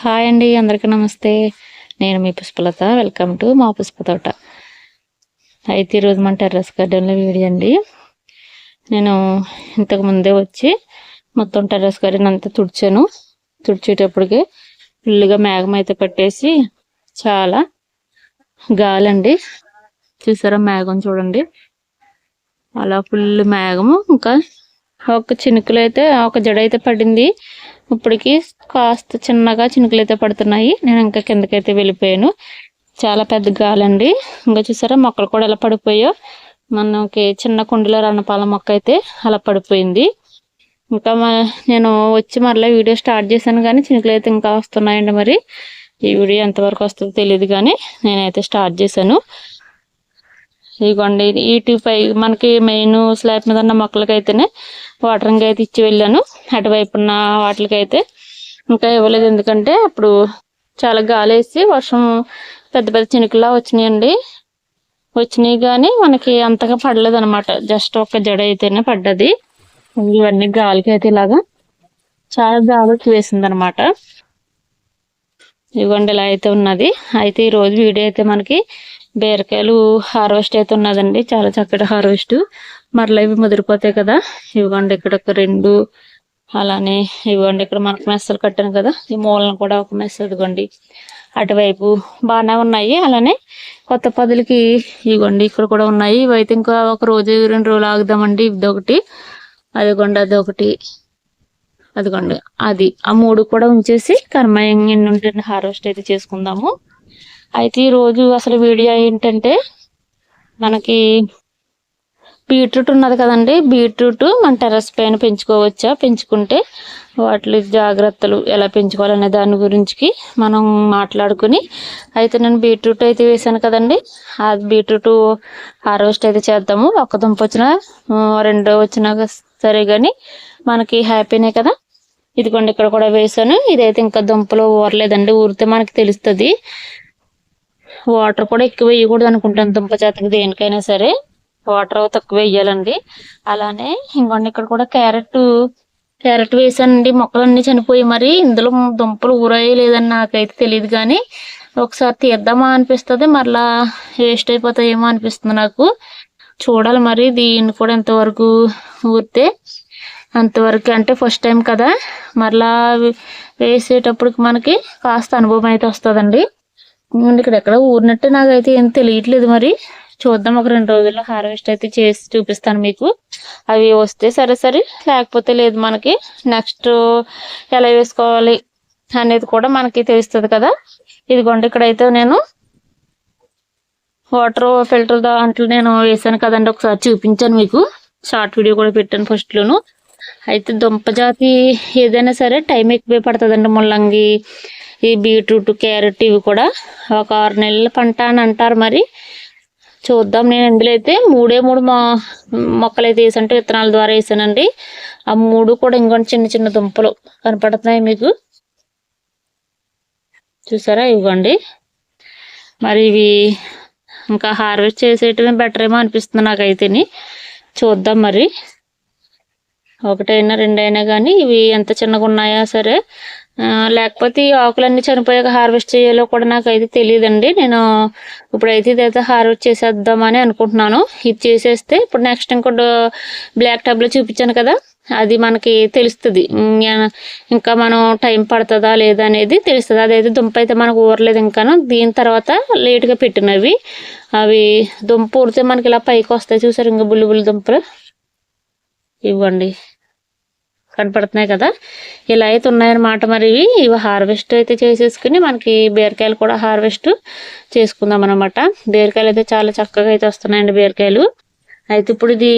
Hi అండి అందరికీ నమస్తే. నేను మీ పుష్పలత వెల్కమ్ టు మా పుష్ప తోట. అయితే ఈరోజు మన టెర్రస్ గార్డెన్లో వీడియో అండి. నేను ఇంతకు ముందే వచ్చి మొత్తం టెర్రస్ గార్డెన్ అంతా తుడిచాను. తుడిచేటప్పటికి ఫుల్గా మేఘం అయితే పట్టేసి చాలా గాలండి. చూసారా మేఘం చూడండి. అలా ఫుల్ మేఘము. ఇంకా ఒక చినుకులు అయితే ఒక జడ అయితే పడింది. ఇప్పటికి కాస్త చిన్నగా చినుకులు అయితే పడుతున్నాయి. నేను ఇంకా కిందకైతే వెళ్ళిపోయాను. చాలా పెద్ద గాలండి. ఇంకా చూసారా మొక్కలు కూడా ఎలా పడిపోయో మనకి చిన్న కుండీలో రణపాల మొక్క అయితే అలా పడిపోయింది. ఇంకా నేను వచ్చి మరలా వీడియో స్టార్ట్ చేశాను కానీ చినుకులు అయితే ఇంకా వస్తున్నాయండి మరి. ఈ వీడియో ఎంతవరకు వస్తుందో తెలియదు కానీ నేనైతే స్టార్ట్ చేశాను. ఇదిగోండి ఈ పై మనకి మెయిన్ స్లాబ్ మీద ఉన్న మొక్కలకైతేనే వాటరింగ్ అయితే ఇచ్చి వెళ్ళాను. అటువైపు ఉన్న వాటికైతే ఇంకా ఇవ్వలేదు. ఎందుకంటే అప్పుడు చాలా గాలి వేసి వర్షం పెద్ద పెద్ద చినుకులా వచ్చినాయండి. వచ్చినాయి కానీ మనకి అంతగా పడలేదు అనమాట జస్ట్ ఒక జడ అయితేనే పడ్డది. ఇవన్నీ గాలికి అయితే ఇలాగా చాలా గాలికి వేసింది అనమాట ఇవ్వండి ఇలా అయితే ఉన్నది. అయితే ఈ రోజు వీడియో అయితే మనకి బీరకాయలు హార్వెస్ట్ అయితే ఉన్నదండి చాలా చక్కటి హార్వెస్ట్. మరలా ఇవి ముదిరిపోతాయి కదా. ఇవ్వండి ఇక్కడ ఒక రెండు. అలానే ఇవ్వండి ఇక్కడ మనకు మెస్సలు కట్టాను కదా. ఈ మూలను కూడా ఒక మెస్ ఇదిగోండి. అటువైపు బాగానే ఉన్నాయి. అలానే కొత్త పదులకి ఇవ్వండి. ఇక్కడ కూడా ఉన్నాయి. ఇవైతే ఇంకా ఒక రోజు రెండు రోజులు ఆగుదామండి. ఇదొకటి. అదిగోండి అదొకటి. అదిగోండి అది. ఆ మూడు కూడా ఉంచేసి కర్మయం ఉంటుంది హార్వెస్ట్ అయితే చేసుకుందాము. అయితే ఈరోజు అసలు వీడియో ఏంటంటే మనకి బీట్రూట్ ఉన్నది కదండి. బీట్రూట్ మన టెర్రస్ పైన పెంచుకోవచ్చా? పెంచుకుంటే వాటి జాగ్రత్తలు ఎలా పెంచుకోవాలనే దాని గురించి మనం మాట్లాడుకుని అయితే నేను బీట్రూట్ అయితే వేసాను కదండి. ఆ బీట్రూట్ హార్వెస్ట్ అయితే చేద్దాము. ఒక్క దుంప వచ్చినా రెండో వచ్చినా సరే కానీ మనకి హ్యాపీనే కదా. ఇదిగోండి ఇక్కడ కూడా వేసాను. ఇదైతే ఇంకా దుంపలు ఊరలేదండి. ఊరితే మనకి తెలుస్తుంది. వాటర్ కూడా ఎక్కువ వేయకూడదు అనుకుంటాను దుంప చేతకి దేనికైనా సరే. వాటర్ తక్కువ వేయాలండి. అలానే ఇంకొండి ఇక్కడ కూడా క్యారెట్ క్యారెట్ వేసానండి. మొక్కలన్నీ చనిపోయి మరి. ఇందులో దుంపలు ఊరయ్యలేదని నాకైతే తెలియదు కానీ ఒకసారి తీద్దామా అనిపిస్తుంది. మరలా వేస్ట్ అయిపోతాయేమో అనిపిస్తుంది నాకు. చూడాలి మరి దీన్ని కూడా ఎంతవరకు ఊరితే అంతవరకు. అంటే ఫస్ట్ టైం కదా. మరలా వేసేటప్పటికి మనకి కాస్త అనుభవం అయితే వస్తుందండి. ఇక్కడ ఎక్కడ ఊరినట్టు నాకైతే ఏం తెలియట్లేదు మరి. చూద్దాం ఒక రెండు రోజుల్లో హార్వెస్ట్ అయితే చేసి చూపిస్తాను మీకు. అవి వస్తే సరే సరే లేకపోతే లేదు మనకి. నెక్స్ట్ ఎలా వేసుకోవాలి అనేది కూడా మనకి తెలుస్తుంది కదా. ఇదిగోండి ఇక్కడైతే నేను వాటర్ ఫిల్టర్ దాంట్లో నేను వేసాను కదండి. ఒకసారి చూపించాను మీకు. షార్ట్ వీడియో కూడా పెట్టాను ఫస్ట్లోను అయితే దుంప జాతి ఏదైనా సరే టైం ఎక్కువ పడుతుందండి ముల్లంగి ఈ బీట్రూట్ క్యారెట్ ఇవి కూడా ఒక ఆరు నెలల పంట అని అంటారు మరి. చూద్దాం నేను ఇందులో అయితే మూడే మూడు మా మొక్కలు అయితే వేసంటే విత్తనాల ద్వారా వేసానండి. ఆ మూడు కూడా ఇంకొంచెం చిన్న చిన్న దుంపలు కనపడుతున్నాయి మీకు. చూసారా? ఇవ్వండి. మరి ఇవి ఇంకా హార్వెస్ట్ చేసేయటమే బెటర్ ఏమో అనిపిస్తుంది నాకైతేని. చూద్దాం మరి. ఒకటైనా రెండైనా కానీ ఇవి ఎంత చిన్నగా ఉన్నాయా సరే లేకపోతే ఈ ఆకులన్నీ చనిపోయాక హార్వెస్ట్ చేయాలో కూడా నాకు అయితే తెలియదండి నేను ఇప్పుడైతే ఇదైతే హార్వెస్ట్ చేసేద్దామని అనుకుంటున్నాను. ఇది చేసేస్తే ఇప్పుడు నెక్స్ట్ ఇంకోటి బ్లాక్ టబ్లో చూపించాను కదా అది మనకి తెలుస్తుంది. ఇంకా మనం టైం పడుతుందా లేదా అనేది తెలుస్తుంది. అదైతే దుంప అయితే మనకు ఊరలేదు ఇంకాను. దీని తర్వాత లేట్గా పెట్టినవి అవి. దుంప ఊరితే మనకి ఇలా పైకి వస్తాయి చూసారు ఇంకా బుల్లి బుల్లి దుంపలు? ఇవ్వండి. కనపడుతున్నాయి కదా? ఇలా అయితే ఉన్నాయన్నమాట మరి ఇవి. ఇవి హార్వెస్ట్ అయితే చేసేసుకుని మనకి బీరకాయలు కూడా హార్వెస్ట్ చేసుకుందాం అనమాట బీరకాయలు అయితే చాలా చక్కగా అయితే వస్తున్నాయండి బీరకాయలు. అయితే ఇప్పుడు ఇది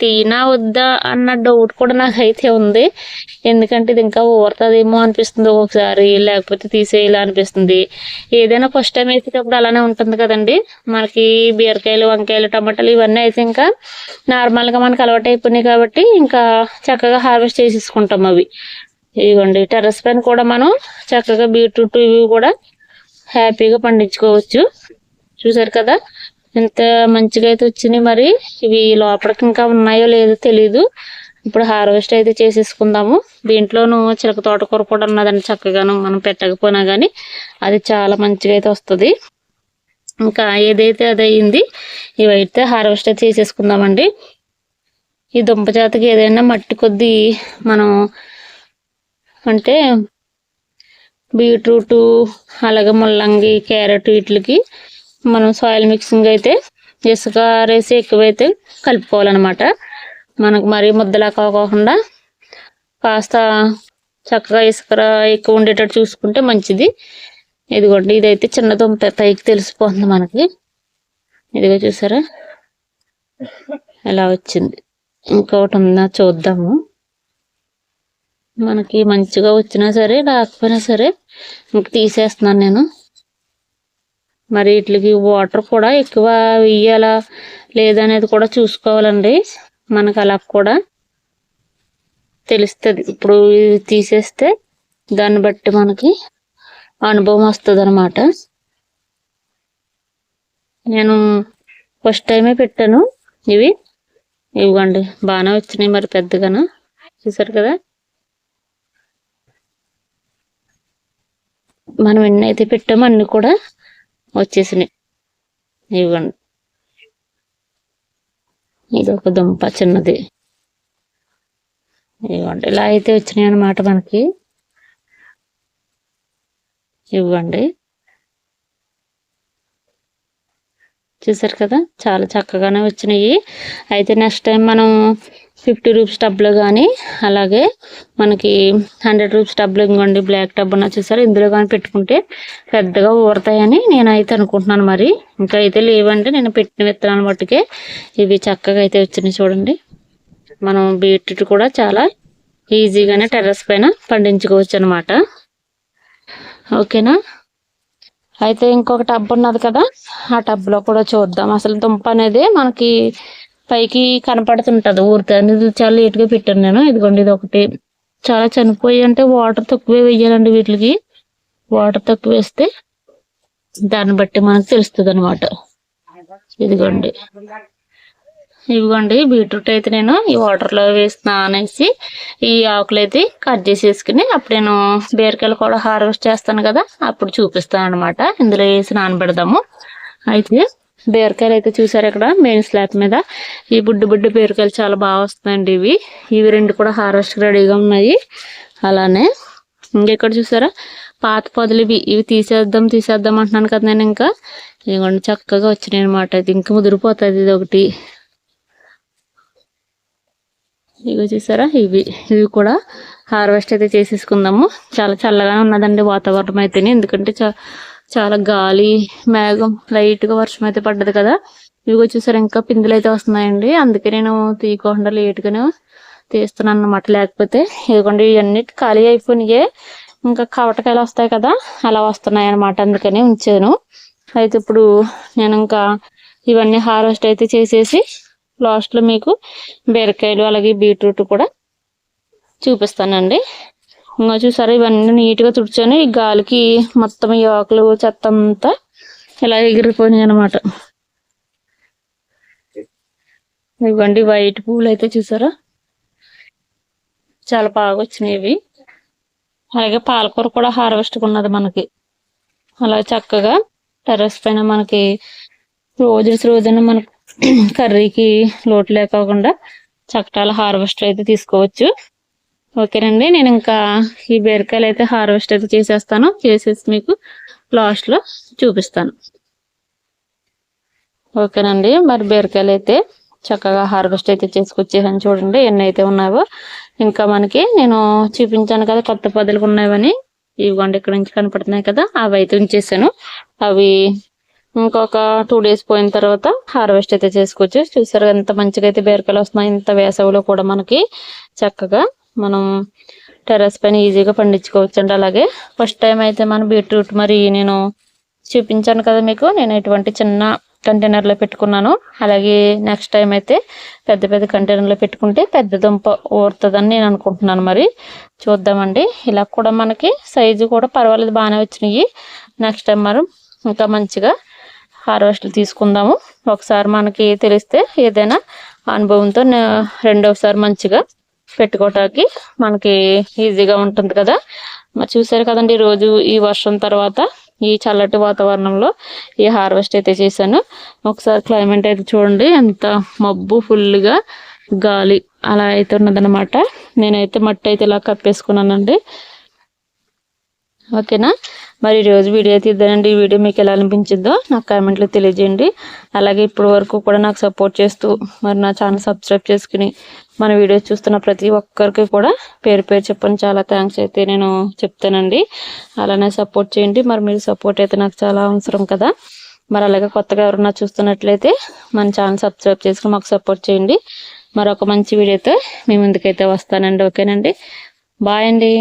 తీనా వద్దా అన్న డౌట్ కూడా నాకైతే ఉంది. ఎందుకంటే ఇది ఇంకా ఊరుతుందేమో అనిపిస్తుంది ఒకసారి లేకపోతే తీసేయాలి అనిపిస్తుంది. ఏదైనా ఫస్ట్ టైం వేసేటప్పుడు అలానే ఉంటుంది కదండి. మనకి బీరకాయలు వంకాయలు టమాటాలు ఇవన్నీ అయితే ఇంకా నార్మల్గా మనకు అలవాటు అయిపోయినాయి కాబట్టి ఇంకా చక్కగా హార్వెస్ట్ చేసేసుకుంటాం అవి. ఇవ్వండి టెర్రస్ పైన కూడా మనం చక్కగా బీట్రూట్ ఇవి కూడా హ్యాపీగా పండించుకోవచ్చు. చూసారు కదా? ఎంత మంచిగా అయితే వచ్చినాయి మరి. ఇవి లోపలికి ఇంకా ఉన్నాయో లేదో తెలీదు. ఇప్పుడు హార్వెస్ట్ అయితే చేసేసుకుందాము. దీంట్లోనూ చిలక తోటకూర కూడా ఉన్నదండి చక్కగాను మనం పెట్టకపోయినా కానీ అది చాలా మంచిగా అయితే వస్తుంది. ఇంకా ఏదైతే అది అయింది ఇవైతే హార్వెస్ట్ అయితే చేసేసుకుందామండి. ఈ దుంప జాతికి ఏదైనా మట్టి కొద్దీ మనం అంటే బీట్రూటు అలాగే ముల్లంగి క్యారెట్ వీటికి మనం సాయిల్ మిక్సింగ్ అయితే ఇసుక రేసి ఎక్కువైతే కలుపుకోవాలన్నమాట. మనకు మరీ ముద్దలా కాకుండా కాస్త చక్కగా ఇసుక ఎక్కువ ఉండేటట్టు చూసుకుంటే మంచిది. ఇదిగోండి ఇదైతే చిన్న దుంప పైకి తెలిసిపోతుంది మనకి. ఇదిగో చూసారా? ఎలా వచ్చింది? ఇంకొకటి ఉందా? చూద్దాము. మనకి మంచిగా వచ్చినా సరే రాకపోయినా సరే ఇంక తీసేస్తున్నాను నేను. మరి వీటికి వాటర్ కూడా ఎక్కువ వేయాలా లేదనేది కూడా చూసుకోవాలండి. మనకు అలా కూడా తెలుస్తుంది. ఇప్పుడు తీసేస్తే దాన్ని బట్టి మనకి అనుభవం వస్తుంది అనమాట నేను ఫస్ట్ టైమే పెట్టాను ఇవి. ఇవ్వండి బాగానే వచ్చినాయి మరి పెద్దగాను. చూసారు కదా? మనం ఎన్నైతే పెట్టామో అన్నీ కూడా వచ్చేసినాయి. ఇవ్వండి. ఇది ఒక దుంప చిన్నది. ఇవ్వండి. ఇలా అయితే వచ్చినాయి అన్నమాట మనకి. ఇవ్వండి. చూసారు కదా? చాలా చక్కగానే వచ్చినాయి. అయితే నెక్స్ట్ టైం మనం ఫిఫ్టీ రూపీస్ టబ్లో కానీ అలాగే మనకి హండ్రెడ్ రూపీస్ టబ్లో ఇంకోండి బ్లాక్ టబ్ అన్న చూసారు? ఇందులో కానీ పెట్టుకుంటే పెద్దగా ఊరతాయని నేనైతే అనుకుంటున్నాను మరి. ఇంకా అయితే లేవంటే నేను పెట్టిన విత్తనాలు మట్టుకే ఇవి చక్కగా అయితే వచ్చినాయి చూడండి. మనం బీట్రూట్ కూడా చాలా ఈజీగానే టెర్రస్ పైన పండించుకోవచ్చు అనమాట ఓకేనా? అయితే ఇంకొక టబ్ ఉన్నది కదా ఆ టబ్లో కూడా చూద్దాం. అసలు దుంప అనేది మనకి పైకి కనపడుతుంటుంది ఊరితే అనేది చాలా లేట్గా పెట్టాను నేను. ఇదిగోండి ఇది ఒకటి. చాలా చనిపోయి అంటే వాటర్ తక్కువే వేయాలండి వీటికి. వాటర్ తక్కువ వేస్తే దాన్ని బట్టి మనకు తెలుస్తుంది అనమాట ఇదిగోండి. ఇదిగోండి బీట్రూట్ అయితే నేను ఈ వాటర్లో వేస్తున్నా అనేసి ఈ ఆకులు అయితే కట్ చేసేసుకుని అప్పుడు నేను బీరకాయలు కూడా హార్వెస్ట్ చేస్తాను కదా అప్పుడు చూపిస్తాను అనమాట ఇందులో వేసి నానబెడదాము. అయితే బీరకాయలు అయితే చూసారు ఇక్కడ మెయిన్ స్లాబ్ మీద? ఈ బుడ్డు బుడ్డు బీరకాయలు చాలా బాగా వస్తాయండి ఇవి. ఇవి రెండు కూడా హార్వెస్ట్ రెడీగా ఉన్నాయి. అలానే ఇంకెక్కడ చూసారా? పాత పొదలు ఇవి. ఇవి తీసేద్దాం తీసేద్దాం అంటున్నాను కదా నేను ఇంకా. ఇదిగోండి చక్కగా వచ్చినాయి అనమాట ఇది ఇంకా ముదిరిపోతుంది ఇది ఒకటి. ఇవి చూసారా? ఇవి ఇవి కూడా హార్వెస్ట్ అయితే చేసేసుకుందాము. చాలా చల్లగానే ఉన్నదండి వాతావరణం అయితేనే. ఎందుకంటే చాలా గాలి మేఘం లైట్గా వర్షం అయితే పడ్డది కదా. ఇవి చూసారా ఇంకా పిందులు అయితే వస్తున్నాయండి. అందుకే నేను తీయకుండా లేట్గానే తీస్తున్నాను అనమాట లేకపోతే ఇదిగోండి ఇవన్నీ ఖాళీ అయిపోయినాయి. ఇంకా కవటకాయలు వస్తాయి కదా అలా వస్తున్నాయి అనమాట అందుకని ఉంచాను. అయితే ఇప్పుడు నేను ఇంకా ఇవన్నీ హార్వెస్ట్ అయితే చేసేసి లాస్ట్లో మీకు బీరకాయలు అలాగే బీట్రూట్ కూడా చూపిస్తానండి. ఇంకా చూసారా ఇవన్నీ నీట్గా తుడిచాను. ఈ గాలికి మొత్తం ఈ ఆకులు చెత్త అంతా ఇలా ఎగిరిపోయినాయి అనమాట ఇవ్వండి వైట్ పూలు అయితే చూసారా? చాలా బాగా వచ్చినాయి ఇవి. అలాగే పాలకూర కూడా హార్వెస్ట్ ఉన్నది మనకి. అలా చక్కగా టెర్రస్ పైన మనకి రోజు రోజున మనకు కర్రీకి లోటు లేకోకుండా చక్కటాల హార్వెస్ట్ అయితే తీసుకోవచ్చు. ఓకేనండి నేను ఇంకా ఈ బీరకాయలు అయితే హార్వెస్ట్ అయితే చేసేస్తాను. చేసేసి మీకు లాస్ట్లో చూపిస్తాను. ఓకేనండి మరి బీరకాయలు అయితే చక్కగా హార్వెస్ట్ అయితే చేసుకొచ్చేసాను చూడండి ఎన్ని అయితే ఉన్నాయో ఇంకా మనకి నేను చూపించాను కదా కొత్త పొదలు ఉన్నాయని ఇవ్వండి ఇక్కడ నుంచి కనపడుతున్నాయి కదా అవి అయితే ఉంచేసాను. అవి ఇంకొక టూ డేస్ పోయిన తర్వాత హార్వెస్ట్ అయితే చేసుకోవచ్చు చూసారు ఎంత మంచిగా అయితే బీరకాయలు వస్తున్నాయి ఇంత వేసవిలో కూడా మనకి చక్కగా మనం టెర్రస్ పైన ఈజీగా పండించుకోవచ్చు అండి అలాగే ఫస్ట్ టైం అయితే మన బీట్రూట్ మరి నేను చూపించాను కదా మీకు నేను ఇటువంటి చిన్న కంటైనర్లో పెట్టుకున్నాను. అలాగే నెక్స్ట్ టైం అయితే పెద్ద పెద్ద కంటైనర్లో పెట్టుకుంటే పెద్ద దుంప ఊరుతుందని నేను అనుకుంటున్నాను మరి. చూద్దామండి. ఇలా కూడా మనకి సైజు కూడా పర్వాలేదు బాగానే వచ్చినాయి. నెక్స్ట్ టైం మనం ఇంకా మంచిగా హార్వెస్ట్లు తీసుకుందాము. ఒకసారి మనకి తెలిస్తే ఏదైనా అనుభవంతో రెండవసారి మంచిగా పెట్టుకోవటానికి మనకి ఈజీగా ఉంటుంది కదా. మరి చూసారు కదండి ఈ రోజు ఈ వర్షం తర్వాత ఈ చల్లటి వాతావరణంలో ఈ హార్వెస్ట్ అయితే చేశాను. ఒకసారి క్లైమేట్ అయితే చూడండి ఎంత మబ్బు ఫుల్గా గాలి అలా అయితే ఉన్నదన్నమాట. నేనైతే మట్టి అయితే ఇలా కప్పేసుకున్నానండి. ఓకేనా? మరి ఈరోజు వీడియో తీద్దానండి ఈ వీడియో మీకు ఎలా అనిపించిందో నాకు కామెంట్లో తెలియజేయండి. అలాగే ఇప్పటి వరకు కూడా నాకు సపోర్ట్ చేస్తూ మరి నా ఛానల్ సబ్స్క్రైబ్ చేసుకుని మన వీడియో చూస్తున్న ప్రతి ఒక్కరికి కూడా పేరు పేరు చెప్పని చాలా థ్యాంక్స్ అయితే నేను చెప్తానండి. అలానే సపోర్ట్ చేయండి. మరి మీరు సపోర్ట్ అయితే నాకు చాలా అవసరం కదా. మరి అలాగే కొత్తగా ఎవరన్నా చూస్తున్నట్లయితే మన ఛానల్ సబ్స్క్రైబ్ చేసుకుని మాకు సపోర్ట్ చేయండి. మరొక మంచి వీడియోతో మీ ముందుకైతే వస్తానండి. ఓకేనండి? బాయ్ అండి.